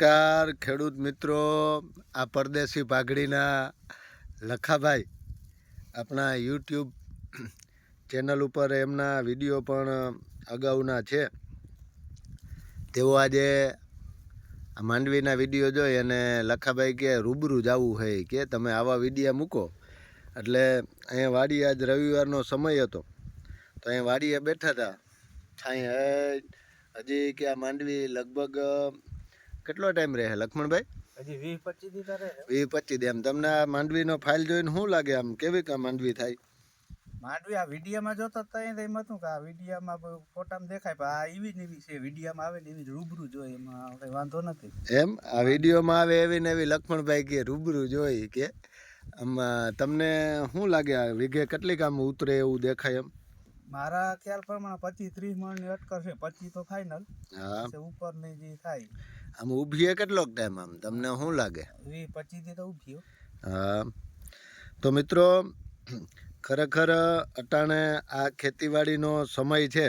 નમસ્કાર, ખેડૂત મિત્રો. આ પરદેશી પાઘડીના લખાભાઈ આપણા યુટ્યુબ ચેનલ ઉપર એમના વીડિયો પણ અગાઉના છે. તેઓ આજે માંડવીના વીડિયો જોઈ અને લખાભાઈ કે રૂબરૂ જવું હોય કે તમે આવા વિડીયા મૂકો. એટલે અહીંયા વાડી આજ રવિવારનો સમય હતો. તો અહીંયા વાડીએ બેઠા હતા છાંય હજી કે આ માંડવી લગભગ કેટલો ટાઈમ રહે લક્ષ્મણભાઈ હજી વીસ પચીસ દી તારે વીસ પચીસ એમ તમને આ માંડવીનો ફાઇલ જોઈને શું લાગે? આમ કેવી કા માંડવી થાય? માંડવી આ વિડીયામાં જોતો તો એમ એમ હતું કે આ વિડીયામાં ફોટામાં દેખાય પણ આ એવી જ એવી છે વિડીયામાં આવે ને એવી રૂબરૂ જોઈ એમાં કઈ વાંધો નથી. એમ? આ વિડીયોમાં આવે એવી ને એવી લક્ષ્મણભાઈ કે રૂબરૂ જોઈ કે આમાં તમને શું લાગે? આ વિઘે કેટલીક આમ ઉતરે એવું દેખાય એમ? મારા ખ્યાલ પ્રમાણે પચીસ ત્રીસ મણની અટકર છે પચીસ તો ફાઇનલ હા. ઉપરની જે થાય. આમ ઊભીએ કેટલોક ટાઈમ આમ? તમને શું લાગે? વીસ પચીસથી તો ઊભી હા. તો મિત્રો ખરેખર અટાણે આ ખેતીવાડીનો સમય છે.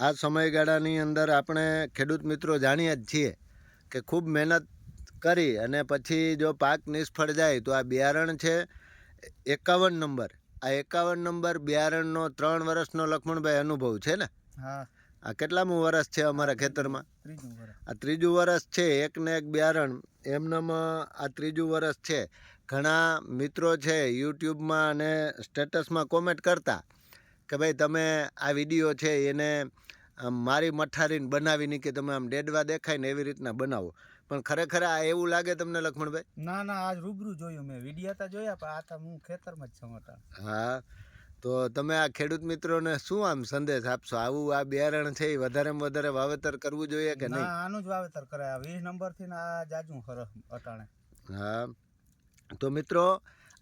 આ સમયગાળાની અંદર આપણે ખેડૂત મિત્રો જાણીએ જ છીએ કે ખૂબ મહેનત કરી અને પછી જો પાક નિષ્ફળ જાય તો આ બિયારણ છે એકાવન નંબર. આ એકાવન નંબર બિયારણનો ત્રણ વર્ષનો લક્ષ્મણભાઈ અનુભવ છે ને? હા. આ કેટલામું વર્ષ છે અમારા ખેતરમાં? આ ત્રીજું વર્ષ છે એક ને એક બિયારણ. એમનામાં આ ત્રીજું વર્ષ છે. ઘણા મિત્રો છે યુટ્યુબમાં અને સ્ટેટસમાં કોમેન્ટ કરતા કે ભાઈ તમે આ વીડિયો છે એને આમ મારી મઠારીને બનાવીને કે તમે આમ ડેડવા દેખાય ને એવી રીતના બનાવો. પણ ખરેખર આ એવું લાગે તમને લક્ષ્મણભાઈ ના ના આજ રૂબરૂ જોયું મેં. વિડીયા તો જોયા પણ આ તો હું ખેતરમાં જ છું હતા હા તો તમે આ ખેડૂત મિત્રોને શું આમ સંદેશ આપશો? આવું આ બિયારણ છે એ વધારેમાં વધારે વાવેતર કરવું જોઈએ કે નહીં? આનું જ વાવેતર કરાય. વીસ નંબરથી આ જાજુ ખરસ અટાણે. હા તો મિત્રો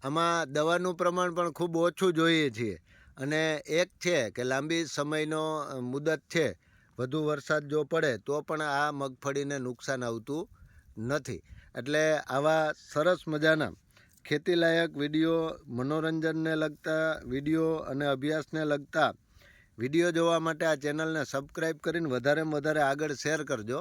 આમાં દવાનું પ્રમાણ પણ ખૂબ ઓછું જોઈએ છીએ. અને એક છે કે લાંબી સમયનો મુદત છે, વધુ વરસાદ જો પડે તો પણ આ મગફળીને નુકસાન આવતું નથી. એટલે આવા સરસ મજાના ખેતીલાયક વીડિયો, મનોરંજનને લગતા વીડિયો અને અભ્યાસને લગતા વીડિયો જોવા માટે આ ચેનલને સબસ્ક્રાઈબ કરીને વધારેમાં વધારે આગળ શેર કરજો.